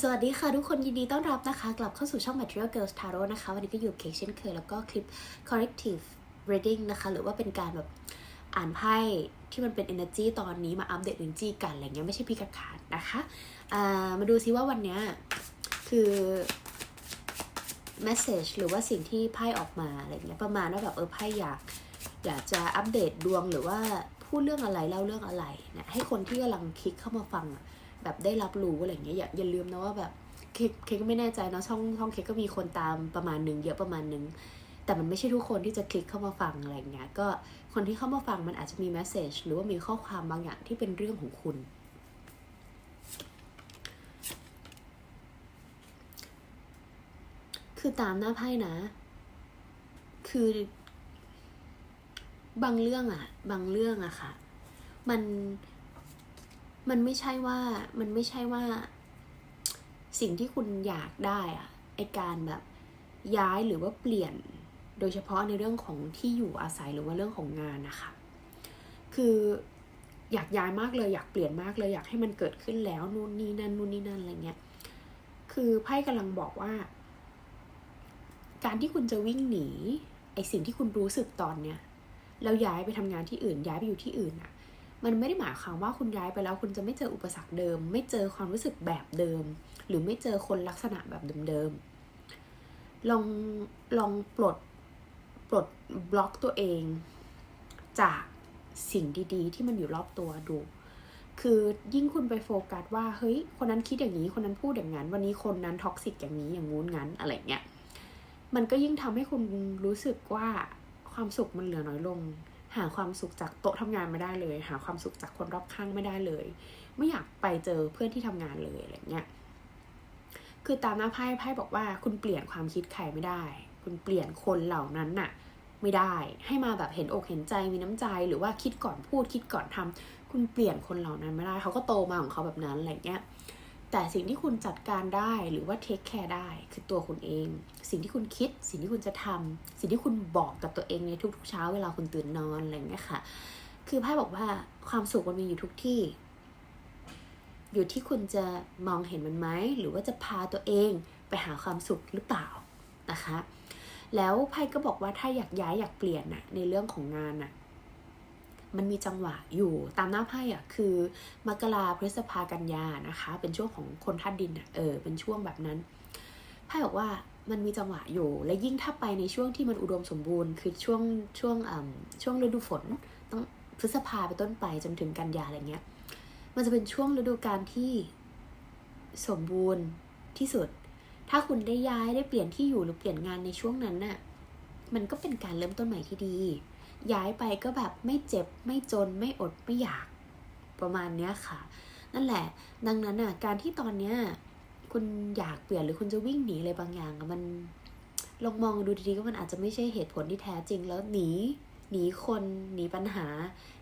สวัสดีค่ะทุกคนยินดีต้อนรับนะคะ กลับเข้าสู่ช่อง Material Girls Tarot นะคะ วันนี้ก็อยู่เคเช่นเคย แล้วก็คลิป corrective reading นะคะ หรือว่าเป็นการแบบอ่านไพ่ที่มันเป็น energy ตอนนี้มาอัปเดต energy กันอะไรเงี้ยไม่ใช่พี่กัดขาดนะคะมาดูซิว่าวันเนี้ยคือ message หรือว่าสิ่งที่ไพ่ออกมาอะไรเงี้ยประมาณว่าแบบเออไพ่อยากอยากจะอัปเดตดวงหรือว่าพูดเรื่องอะไรเล่าเรื่องอะไรนะให้คนที่กำลังคลิกเข้ามาฟังอะ แบบได้รับรู้อะไรเงี้ยอย่าอย่าลืมนะว่าแบบเค้กเค้กก็ไม่แน่ใจเนะช่องช่องเค้กก็มีคนตามประมาณหนึ่งเยอะประมาณหนึ่งแต่มันไม่ใช่ทุกคนที่จะคลิกเข้ามาฟังอะไรเงี้ยก็คนที่เข้ามาฟังมันอาจจะมีแมสเซจหรือว่ามีข้อความบางอย่างที่เป็นเรื่องของคุณคือตามหน้าไพ่นะ คือบางเรื่องอะบางเรื่องอะค่ะ มัน มันไม่ใช่ว่ามันไม่ใช่ว่า สิ่งที่คุณอยากได้อะไอการแบบย้ายหรือว่าเปลี่ยนโดยเฉพาะในเรื่องของที่อยู่อาศัยหรือว่าเรื่องของงานนะคะ คืออยากย้ายมากเลยอยากเปลี่ยนมากเลยอยากให้มันเกิดขึ้นแล้วนู่นนี่นั่นนู่นนี่นั่นอะไรเงี้ย คือไพ่กำลังบอกว่า การที่คุณจะวิ่งหนีไอสิ่งที่คุณรู้สึกตอนเนี้ยแล้วย้ายไปทำงานที่อื่น ย้ายไปอยู่ที่อื่นอะ มันไม่ได้หมายความว่าคุณย้ายไปแล้ว คุณจะไม่เจออุปสรรคเดิม ไม่เจอความรู้สึกแบบเดิม หรือไม่เจอคนลักษณะแบบเดิมๆลองลองปลดปลดบล็อกตัวเอง จากสิ่งดีๆ ที่มันอยู่รอบตัวดูคือยิ่งคุณไปโฟกัสว่าเฮ้ยคนนั้นคิดอย่างนี้คนนั้นพูดอย่างนั้น วันนี้คนนั้นท็อกซิกอย่างนี้อย่างงู้นงั้นอะไรเงี้ยมันก็ยิ่งทำให้คุณรู้สึกว่าความสุขมันเหลือน้อยลง หาความสุขจากโต๊ะทำงานไม่ได้เลย หาความสุขจากคนรอบข้างไม่ได้เลย ไม่อยากไปเจอเพื่อนที่ทำงานเลยอะไรเงี้ยคือตามหน้าไพ่ไพ่บอกว่าคุณเปลี่ยนความคิดใครไม่ได้ คุณเปลี่ยนคนเหล่านั้นน่ะ ไม่ได้ให้มาแบบเห็นอกเห็นใจมีน้ำใจหรือว่าคิดก่อนพูดคิดก่อนทำคุณเปลี่ยนคนเหล่านั้นไม่ได้เขาก็โตมาของเขาแบบนั้นอะไรเงี้ย แต่สิ่งที่คุณจัดการได้หรือว่าเทคแคร์ได้คือตัวคุณเอง สิ่งที่คุณคิด สิ่งที่คุณจะทำสิ่งที่คุณบอกกับตัวเองในทุกๆเช้าเวลาคุณตื่นนอนอะไรเงี้ยค่ะ คือไพ่บอกว่าความสุขมันมีอยู่ทุกที่ อยู่ที่คุณจะมองเห็นมันไหมหรือว่าจะพาตัวเองไปหาความสุขหรือเปล่านะคะ แล้วไพ่ก็บอกว่าถ้าอยากย้ายอยากเปลี่ยนน่ะในเรื่องของงานน่ะ มันมีจังหวะอยู่ตามหน้าไพ่อะคือมกราพฤษภากันยานะคะ เป็นช่วงของคนธาตุดินอะเออเป็นช่วงแบบนั้นไพ่บอกว่ามันมีจังหวะอยู่ และยิ่งถ้าไปในช่วงที่มันอุดมสมบูรณ์ คือช่วงช่วงอ่ช่วงฤดูฝนต้องพฤษภาไปต้นไปจนถึงกันยาอะไรเงี้ย มันจะเป็นช่วงฤดูกาลที่สมบูรณ์ที่สุด ถ้าคุณได้ย้ายได้เปลี่ยนที่อยู่หรือเปลี่ยนงานในช่วงนั้นน่ะ มันก็เป็นการเริ่มต้นใหม่ที่ดี ย้ายไปก็แบบไม่เจ็บไม่จนไม่อดไม่อยากประมาณเนี้ยค่ะ นั่นแหละ ดังนั้นอะการที่ตอนเนี้ยคุณอยากเปลี่ยนหรือคุณจะวิ่งหนีอะไรบางอย่างมันลองมองดูดีๆก็มันอาจจะไม่ใช่เหตุผลที่แท้จริงแล้วหนีหนีคนหนีปัญหา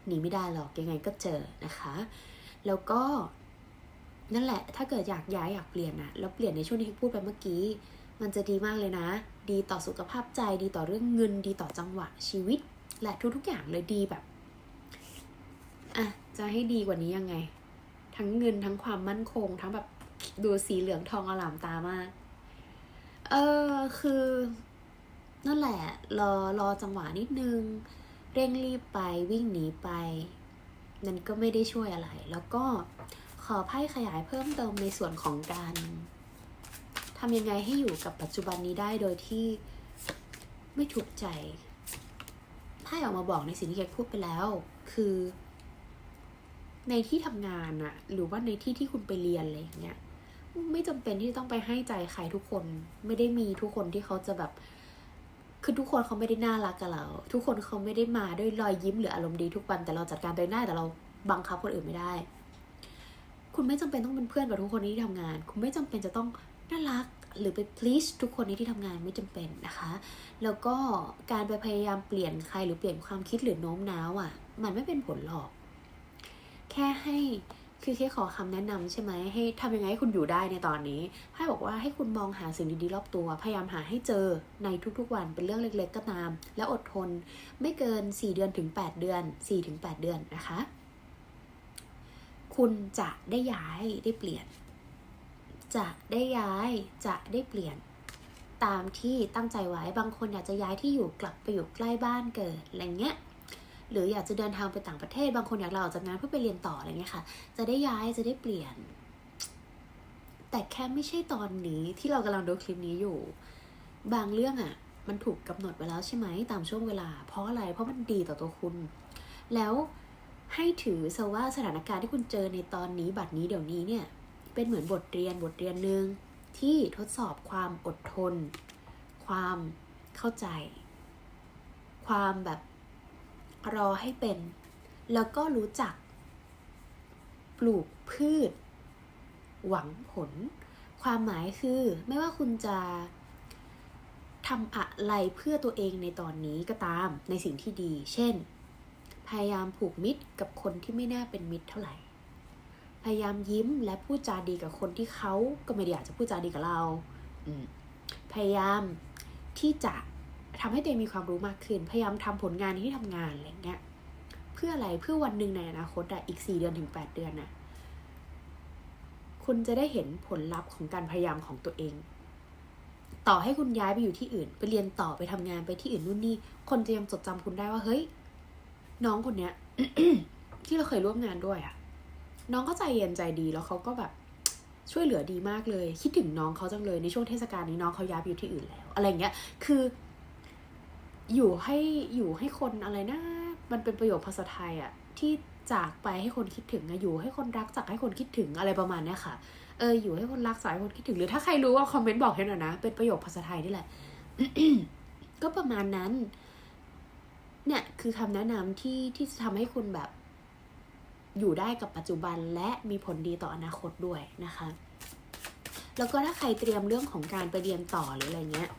หนีไม่ได้หรอกยังไงก็เจอนะคะ แล้วก็นั่นแหละ ถ้าเกิดอยากย้ายอยากเปลี่ยนอะแล้วเปลี่ยนในช่วงที่พูดไปเมื่อกี้ มันจะดีมากเลยนะ ดีต่อสุขภาพใจ ดีต่อเรื่องเงิน ดีต่อจังหวะชีวิต และทุกๆอย่างเลยดีแบบอะจะให้ดีกว่านี้ยังไง ทั้งเงินทั้งความมั่นคง ทั้งแบบดูสีเหลืองทองอลามตามาก เออคือ นั่นแหละ รอรอจังหวะนิดนึง เร่งรีบไปวิ่งหนีไปนั่นก็ไม่ได้ช่วยอะไร แล้วก็ขอไพ่ขยายเพิ่มเติมในส่วนของการทำยังไงให้อยู่กับปัจจุบันนี้ได้โดยที่ไม่ทุกข์ใจ พ่ออกมาบอกในสิ่งที่เกพูดไปแล้ว คือ ในที่ทำงานอะหรือว่าในที่ที่คุณไปเรียนอะไรอย่างเงี้ยไม่จำเป็นที่ต้องไปให้ใจใครทุกคน ไม่ได้มีทุกคนที่เขาจะแบบ คือทุกคนเขาไม่ได้น่ารักกับเรา ทุกคนเขาไม่ได้มาด้วยรอยยิ้มหรืออารมณ์ดีทุกวันแต่เราจัดการตัวเองได้แต่เราบังคับคนอื่นไม่ได้ คุณไม่จำเป็นต้องเป็นเพื่อนกับทุกคนที่ทำงาน คุณไม่จำเป็นจะต้องน่ารัก หรือไป please ทุกคนในที่ทำงานไม่จำเป็นนะคะ แล้วก็การไปพยายามเปลี่ยนใครหรือเปลี่ยนความคิดหรือโน้มน้าวอะ่ะ มันไม่เป็นผลหรอก แค่ให้คือแค่ขอคำแนะนำใช่ไหมให้ทำยังไงให้คุณอยู่ได้ในตอนนี้ไพ่บอกว่าให้คุณมองหาสิ่งดีๆรอบตัว พยายามหาให้เจอในทุกๆวันเป็นเรื่องเล็ก ๆ ก็ตาม แล้วอดทนไม่เกิน 4 เดือนถึง 8 เดือน 4 ถึง 8 เดือนนะคะ คุณจะได้ย้ายได้เปลี่ยน จะได้ย้ายจะได้เปลี่ยน ตามที่ตั้งใจไว้บางคนอยากจะย้ายที่อยู่กลับไปอยู่ใกล้บ้านเกิดอะไรเงี้ยหรืออยากจะเดินทางไปต่างประเทศ บางคนอยากลาออกจากงานเพื่อไปเรียนต่ออะไรเงี้ยค่ะ จะได้ย้ายจะได้เปลี่ยน แต่แค่ไม่ใช่ตอนนี้ที่เรากำลังดูคลิปนี้อยู่ บางเรื่องอะ่ะ มันถูกกำหนดไว้แล้วใช่ไหมตามช่วงเวลา เพราะอะไรเพราะมันดีต่อตัวคุณ แล้วให้ถือซะว่าสถานการณ์ที่คุณเจอในตอนนี้บัดนี้เดี๋ยวนี้เนี่ย เป็นเหมือนบทเรียนบทเรียนหนึ่งที่ทดสอบความอดทน ความเข้าใจ ความแบบรอให้เป็น แล้วก็รู้จัก ปลูกพืช หวังผล ความหมายคือไม่ว่าคุณจะทำอะไรเพื่อตัวเองในตอนนี้ก็ตามในสิ่งที่ดี เช่น พยายามผูกมิตรกับคนที่ไม่น่าเป็นมิตรเท่าไหร่ พยายามยิ้มและพูดจาดีกับคนที่เขาก็ไม่ได้อยากจะพูดจาดีกับเราพยายามที่จะทำให้ตัวเองมีความรู้มากขึ้น พยายามทำผลงานที่ทำงานอะไรเงี้ย เพื่ออะไร เพื่อวันหนึ่งในอนาคตอะอีกสี่เดือนถึงแปดเดือนน่ะคุณจะได้เห็นผลลัพธ์ของการพยายามของตัวเอง ต่อให้คุณย้ายไปอยู่ที่อื่น ไปเรียนต่อไปทำงานไปที่อื่นนู่นนี่ คนจะยังจดจำคุณได้ว่าเฮ้ย น้องคนเนี้ยที่เราเคยร่วมงานด้วยอะ น้องก็ใจเย็นใจดีแล้วเขาก็แบบช่วยเหลือดีมากเลย คิดถึงน้องเขาจังเลยในช่วงเทศกาลนี้น้องเขาย้ายไปอยู่ที่อื่นแล้ว อะไรเงี้ยคือ อยู่ให้อยู่ให้คนอะไรนะ มันเป็นประโยคภาษาไทยอะที่จากไปให้คนคิดถึงอะอยู่ให้คนรักจากให้คนคิดถึงอะไรประมาณเนี้ยค่ะ เอออยู่ให้คนรักจากให้คนคิดถึงหรือถ้าใครรู้ว่าคอมเมนต์บอกให้หน่อยนะ เป็นประโยคภาษาไทยนี่แหละ ก็ประมาณนั้น เนี่ยคือคำแนะนำที่ที่จะทำให้คุณแบบ อยู่ได้กับปัจจุบันและมีผลดีต่ออนาคตด้วยนะคะ แล้วก็ถ้าใครเตรียมเรื่องของการไปเรียนต่อหรืออะไรเงี้ย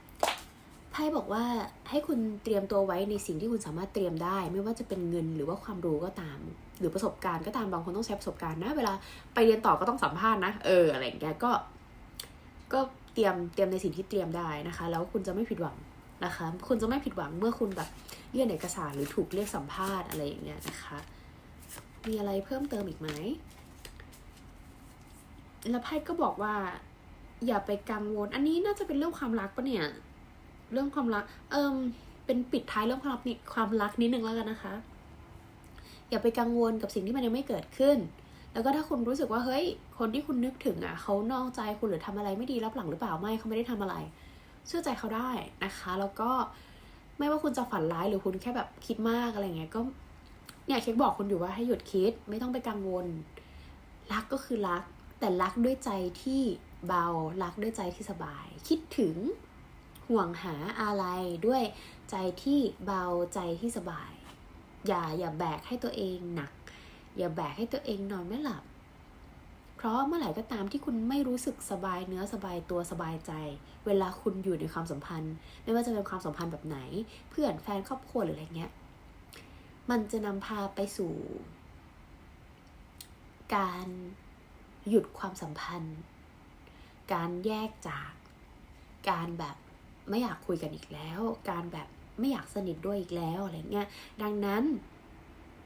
ไพ่บอกว่าให้คุณเตรียมตัวไว้ในสิ่งที่คุณสามารถเตรียมได้ ไม่ว่าจะเป็นเงินหรือว่าความรู้ก็ตาม หรือประสบการณ์ก็ตามบางคนต้องใช้ประสบการณ์นะเวลาไปเรียนต่อก็ต้องสัมภาษณ์นะเอออะไรอย่างเงี้ยก็ ก็เตรียมเตรียมในสิ่งที่เตรียมได้นะคะ แล้วคุณจะไม่ผิดหวังนะคะ คุณจะไม่ผิดหวังเมื่อคุณแบบยื่นเอกสารหรือถูกเรียกสัมภาษณ์อะไรอย่างเงี้ยนะคะ มีอะไรเพิ่มเติมอีกไหม แล้วไพ่ก็บอกว่า อย่าไปกังวล อันนี้น่าจะเป็นเรื่องความรักปะเนี่ย เรื่องความรัก เอิมเป็นปิดท้ายเรื่องความรักนิดความรักนิดนึงแล้วกันนะคะ อย่าไปกังวลกับสิ่งที่มันยังไม่เกิดขึ้น แล้วก็ถ้าคุณรู้สึกว่าเฮ้ย คนที่คุณนึกถึงอะเขานอกใจคุณหรือทำอะไรไม่ดีรับหลังหรือเปล่าไม่เขาไม่ได้ทำอะไร เชื่อใจเขาได้นะคะ แล้วก็ไม่ว่าคุณจะฝันร้ายหรือคุณแค่แบบคิดมากอะไรเงี้ยก็ เนี่ยเค้กบอกคุณอยู่ว่าให้หยุดคิดไม่ต้องไปกังวล รักก็คือรัก แต่รักด้วยใจที่เบารักด้วยใจที่สบาย คิดถึงห่วงหาอะไรด้วยใจที่เบาใจที่สบาย อย่าอย่าแบกให้ตัวเองหนัก อย่าแบกให้ตัวเองนอนไม่หลับ เพราะเมื่อไหร่ก็ตามที่คุณไม่รู้สึกสบายเนื้อสบายตัวสบายใจ เวลาคุณอยู่ในความสัมพันธ์ ไม่ว่าจะเป็นความสัมพันธ์แบบไหน เพื่อนแฟนครอบครัวหรืออะไรเงี้ย มันจะนำพาไปสู่ การหยุดความสัมพันธ์ การแยกจาก การแบบไม่อยากคุยกันอีกแล้ว การแบบไม่อยากสนิทด้วยอีกแล้วอะไรเงี้ย ดังนั้น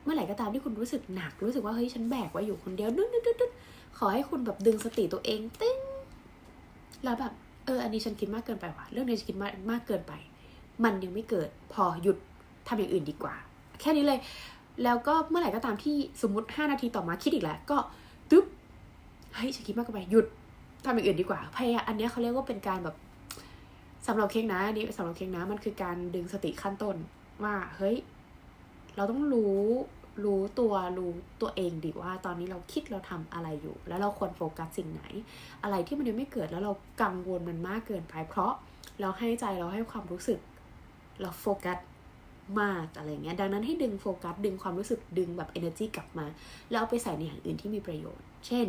เมื่อไหร่ก็ตามที่คุณรู้สึกหนัก รู้สึกว่าเฮ้ยฉันแบกไว้อยู่คนเดียวดึ๊ดดึ๊ดดึ๊ดขอให้คุณแบบดึงสติตัวเองติ้งแล้วแบบเอออันนี้ฉันคิดมากเกินไปว่ะเรื่องนี้ฉันคิดมากมากเกินไป มันยังไม่เกิดพอหยุดทำอย่างอื่นดีกว่า แค่นี้เลย แล้วก็เมื่อไหร่ก็ตามที่สมมติ 5 นาทีต่อมาคิดอีกแล้ว ก็ตึ๊บเฮ้ยฉันคิดมากเกินไปหยุดทำอย่างอื่นดีกว่าพยายามอันนี้เขาเรียกว่าเป็นการแบบสำหรับเค้กนะอันนี้สำหรับเค้กนะมันคือการดึงสติขั้นต้นว่าเฮ้ย เราต้องรู้รู้ตัวรู้ตัวเองดีว่าตอนนี้เราคิดเราทำอะไรอยู่ แล้วเราควรโฟกัสสิ่งไหน อะไรที่มันยังไม่เกิดแล้วเรากังวลมันมากเกินไปเพราะเราให้ใจเราให้ความรู้สึก เราโฟกัส มากอะไรเงี้ยดังนั้นให้ดึงโฟกัสดึงความรู้สึกดึงแบบ energy กลับมา แล้วเอาไปใส่ในอย่างอื่นที่มีประโยชน์ เช่น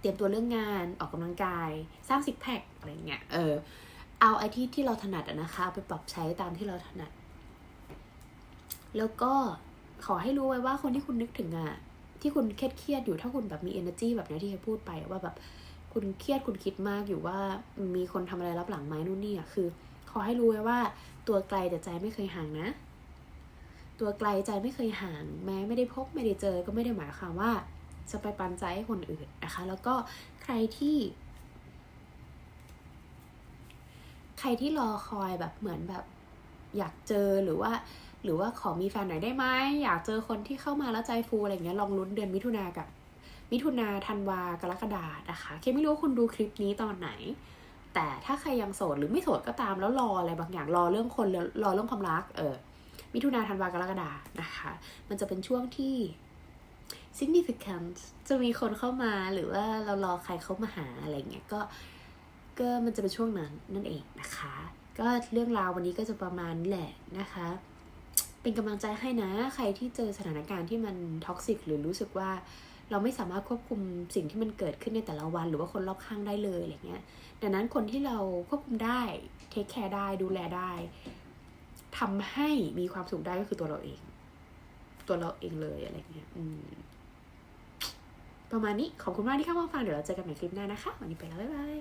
เตรียมตัวเรื่องงานออกกำลังกาย สร้างซิกแพคอะไรเงี้ยเออเอาไอที่ที่เราถนัดนะคะเอาไปปรับใช้ตามที่เราถนัด แล้วก็ขอให้รู้ไว้ว่าคนที่คุณนึกถึงอะที่คุณเครียดเครียดอยู่ถ้าคุณแบบมี energy แบบนี้ที่เคยพูดไปว่าแบบคุณเครียดคุณคิดมากอยู่ว่ามีคนทำอะไรรับหลังไหมนู่นนี่อะคือ ขอให้รู้ไว้ว่า ตัวไกลแต่ใจไม่เคยห่างนะ ตัวไกลใจไม่เคยห่าง แม้ไม่ได้พบไม่ได้เจอก็ไม่ได้หมายความว่า จะไปปันใจให้คนอื่นนะคะ แล้วก็ใครที่ ใครที่รอคอยแบบเหมือนแบบ อยากเจอหรือว่า หรือว่าขอมีแฟนหน่อยได้ไหมอยากเจอคนที่เข้ามาแล้วใจฟูอะไรเงี้ยลองลุ้นเดือนมิถุนากับมิถุนาธันวากรกฎานะคะ เคไม่รู้ว่าคุณดูคลิปนี้ตอนไหน แต่ถ้าใครยังโสดหรือไม่โสดก็ตามแล้วรออะไรบางอย่างรอเรื่องคนรอเรื่องความรัก เออ มิถุนาธันวากรกฎานะคะ มันจะเป็นช่วงที่ significant จะมีคนเข้ามาหรือว่าเรารอใครเข้ามาหาอะไรเงี้ยก็ก็มันจะเป็นช่วงนั้นนั่นเองนะคะ ก็เรื่องราววันนี้ก็จะประมาณนี้แหละนะคะ เป็นกำลังใจให้นะ ใครที่เจอสถานการณ์ที่มันท็อกซิกหรือรู้สึกว่า เราไม่สามารถควบคุมสิ่งที่มันเกิดขึ้นในแต่ละวัน หรือว่าคนรอบข้างได้เลยอะไรเงี้ย ดังนั้นคนที่เราควบคุมได้เทคแคร์ได้ดูแลได้ทำให้มีความสุขได้ก็คือตัวเราเอง ตัวเราเองเลยอะไรเงี้ยอืมประมาณนี้ขอบคุณมากที่เข้ามาฟังเดี๋ยวเราเจอกันใหม่คลิปหน้านะคะ วันนี้ไปแล้วบ๊ายบาย